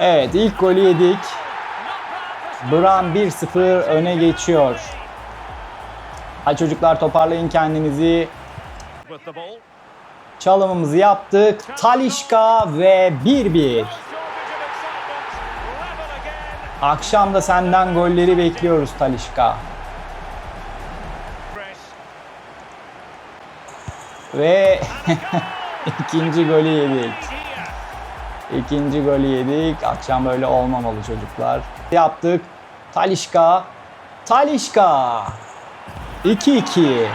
Evet ilk golü yedik. Bran 1-0 öne geçiyor. Hadi çocuklar toparlayın kendinizi. Çalımımızı yaptık. Talişka ve 1-1. Level again. Akşam da senden golleri bekliyoruz Talişka. Ve ikinci golü yedik. İkinci golü yedik. Akşam böyle olmamalı çocuklar. Yaptık. Talişka. Talişka. 2-2. Applying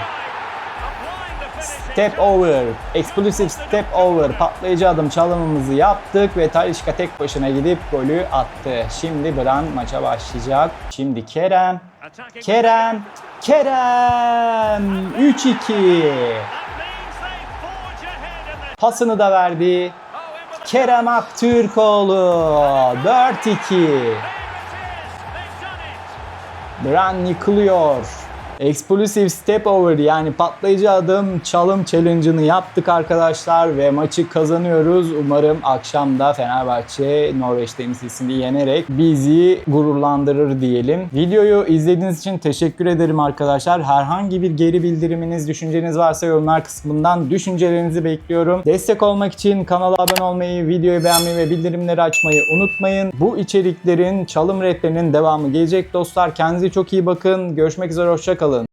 the finish. Step over. Explosive step over. Patlayıcı adım çalımımızı yaptık ve Talişka tek başına gidip golü attı. Şimdi Bran maça başlayacak. Şimdi Kerem. Kerem. Kerem. 3-2. That means they forge ahead in the Pasını da verdi. Kerem Aktürkoğlu 4-2. There it is. They've done it. Bran yıkılıyor. Explosive step over yani patlayıcı adım çalım challenge'ını yaptık arkadaşlar ve maçı kazanıyoruz. Umarım akşam da Fenerbahçe Norveç temsilcisini yenerek bizi gururlandırır diyelim. Videoyu izlediğiniz için teşekkür ederim arkadaşlar. Herhangi bir geri bildiriminiz, düşünceniz varsa yorumlar kısmından düşüncelerinizi bekliyorum. Destek olmak için kanala abone olmayı, videoyu beğenmeyi ve bildirimleri açmayı unutmayın. Bu içeriklerin çalım rehberinin devamı gelecek dostlar. Kendinize çok iyi bakın. Görüşmek üzere, hoşçakalın.